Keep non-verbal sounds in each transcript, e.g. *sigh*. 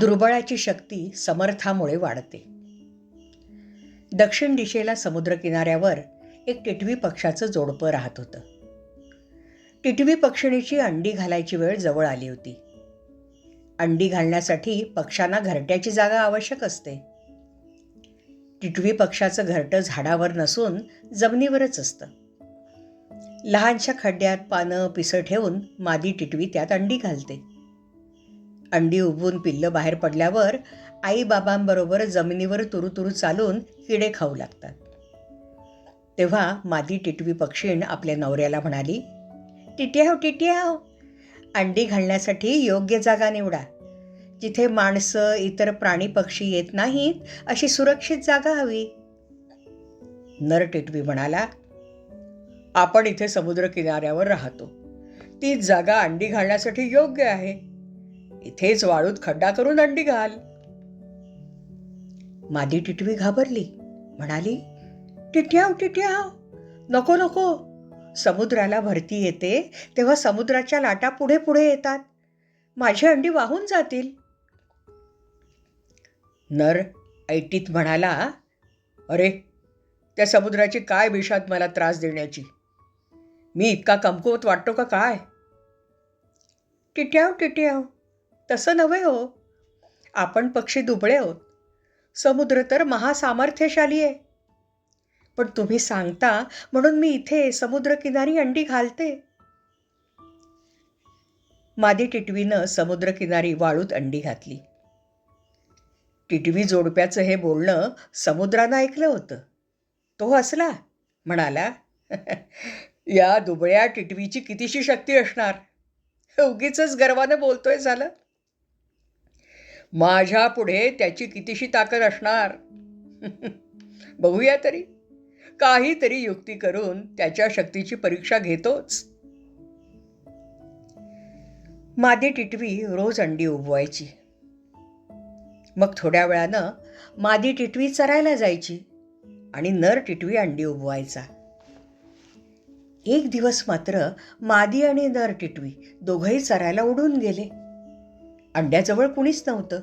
दुर्बळाची शक्ती समर्थामुळे वाढते. दक्षिण दिशेला समुद्रकिनाऱ्यावर एक टिटवी पक्षाचं जोडपं राहत होतं. टिटवी पक्षिणीची अंडी घालायची वेळ जवळ आली होती. अंडी घालण्यासाठी पक्ष्यांना घरट्याची जागा आवश्यक असते. टिटवी पक्षाचं घरटं झाडावर नसून जमिनीवरच असतं. लहानशा खड्ड्यात पानं पिसं ठेवून मादी टिटवी त्यात अंडी घालते. अंडी उबवून पिल्लं बाहेर पडल्यावर आईबाबांबरोबर जमिनीवर तुरुतुरू चालून किडे खाऊ लागतात. तेव्हा मादी टिटवी पक्षीण आपल्या नवऱ्याला म्हणाली टिट्याव टिट्याव अंडी घालण्यासाठी योग्य जागा निवडा. जिथे माणसं इतर प्राणी पक्षी येत नाहीत अशी सुरक्षित जागा हवी. नर टिटवी म्हणाला आपण इथे समुद्रकिनाऱ्यावर राहतो. तीच जागा अंडी घालण्यासाठी योग्य आहे. इथेच वाळूत खड्डा करून अंडी घाल. मादी टिटवी घाबरली. म्हणाली टिट्याव टिट्याव नको नको. समुद्राला भरती येते तेव्हा समुद्राच्या लाटा पुढे पुढे येतात. माझी अंडी वाहून जातील. नर ऐटीत म्हणाला अरे त्या समुद्राची काय विषात मला त्रास देण्याची? मी इतका कमकुवत वाटतो का काय? टिट्याव टिट्याव तसं नव्हे हो. आपण पक्षी दुबळे आहोत. समुद्र तर महासामर्थ्यशाली आहे. पण तुम्ही सांगता म्हणून मी इथे समुद्रकिनारी अंडी घालते. मादी टिटवीनं समुद्रकिनारी वाळूत अंडी घातली. टिटवी जोडप्याचं हे बोलणं समुद्रानं ऐकलं होतं. तो हसला म्हणाला या दुबळ्या टिटवीची कितीशी शक्ती असणार? उगीच गर्वानं बोलतोय झालं. माझ्या पुढे त्याची कितीशी ताकद असणार? *laughs* बघूया तरी. काहीतरी युक्ती करून त्याच्या शक्तीची परीक्षा घेतोच. मादी टिटवी रोज अंडी उबवायची. मग थोड्या वेळानं मादी टिटवी चरायला जायची आणि नर टिटवी अंडी उबवायचा. एक दिवस मात्र मादी आणि नर टिटवी दोघंही चरायला उडून गेले. अंड्याजवळ कुणीच नव्हतं.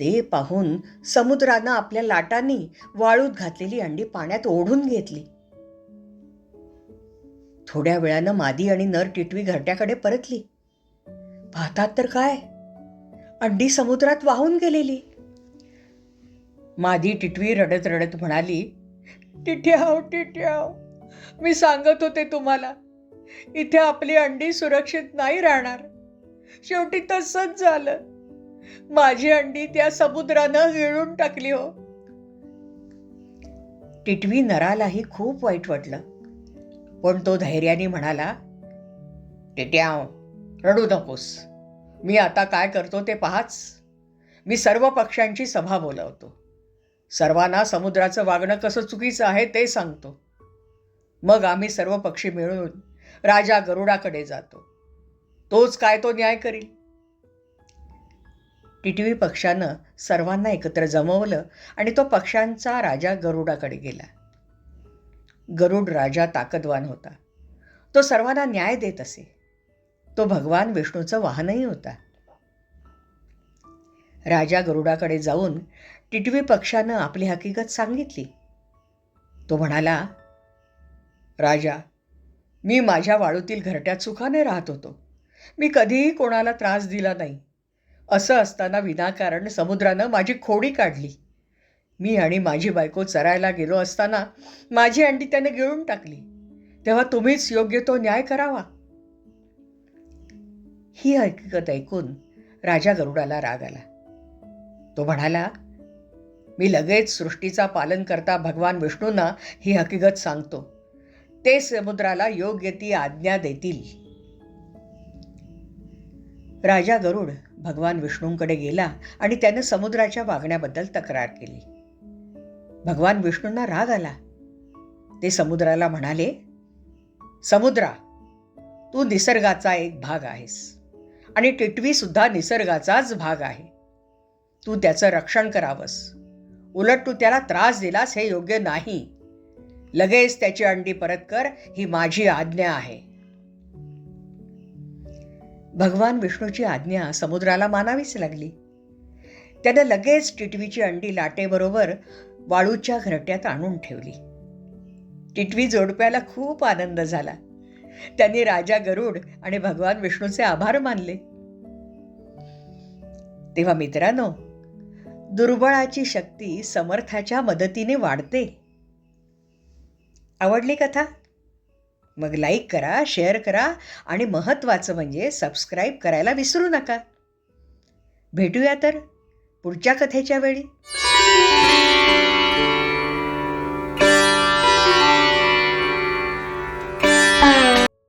ते पाहून समुद्रानं आपल्या लाटांनी वाळूत घातलेली अंडी पाण्यात ओढून घेतली. थोड्या वेळानं मादी आणि नर टिटवी घरट्याकडे परतली. पाहतात तर काय? अंडी समुद्रात वाहून गेलेली. मादी टिटवी रडत रडत म्हणाली टिट्याव टिट्याव मी सांगत होते तुम्हाला इथे आपली अंडी सुरक्षित नाही राहणार. शेवटी तसंच झालं. माझी अंडी त्या समुद्रानं गिळून टाकली हो. टिटवी नरालाही खूप वाईट वाटलं. पण तो धैर्याने म्हणाला टिट्याव रडू नकोस. मी आता काय करतो ते पाहाच. मी सर्व पक्ष्यांची सभा बोलावतो. सर्वांना समुद्राचं वागणं कसं चुकीचं आहे ते सांगतो. मग आम्ही सर्व पक्षी मिळून राजा गरुडाकडे जातो. तोच काय तो न्याय करील टीटीव्ही पक्षानं सर्वांना एकत्र जमवलं आणि तो पक्षांचा राजा गरुडाकडे गेला. गरुड राजा ताकदवान होता. तो सर्वांना न्याय देत असे. तो भगवान विष्णूचं वाहनही होता. राजा गरुडाकडे जाऊन टिटवी पक्षानं आपली हकीकत सांगितली. तो म्हणाला राजा मी माझ्या वाळूतील घरट्यात सुखाने राहत होतो. मी कधीही कोणाला त्रास दिला नाही. असं असताना विनाकारण समुद्रानं माझी खोडी काढली. मी आणि माझी बायको चरायला गेलो असताना माझी अंडी त्याने गिळून टाकली. तेव्हा तुम्हीच योग्य तो न्याय करावा. ही हकीकत ऐकून राजा गरुडाला राग आला. तो म्हणाला मी लगेच सृष्टीचा पालन करता भगवान विष्णूंना ही हकीकत सांगतो. ते समुद्राला योग्य ती आज्ञा देतील. राजा गरुड भगवान विष्णूंकडे गेला आणि त्यानं समुद्राच्या वागण्याबद्दल तक्रार केली. भगवान विष्णूंना राग आला. ते समुद्राला म्हणाले समुद्रा तू निसर्गाचा एक भाग आहेस आणि टिटवी सुद्धा निसर्गाचाच भाग आहे. तू त्याचं रक्षण करावंस. उलट तू त्याला त्रास दिलास हे योग्य नाही. लगेच त्याची अंडी परत कर ही माझी आज्ञा आहे. भगवान विष्णूची आज्ञा समुद्राला मानावीच लागली. त्यानं लगेच टिटवीची अंडी लाटेबरोबर वाळूच्या घरट्यात आणून ठेवली. टिटवी जोडप्याला खूप आनंद झाला. त्यांनी राजा गरुड आणि भगवान विष्णूचे आभार मानले. तेव्हा मित्रांनो दुर्बळाची शक्ती समर्थाच्या मदतीने वाढते. आवडली कथा? मग लाईक करा शेअर करा आणि महत्त्वाचं म्हणजे सबस्क्राईब करायला विसरू नका. भेटूया तर पुढच्या कथेच्या वेळी.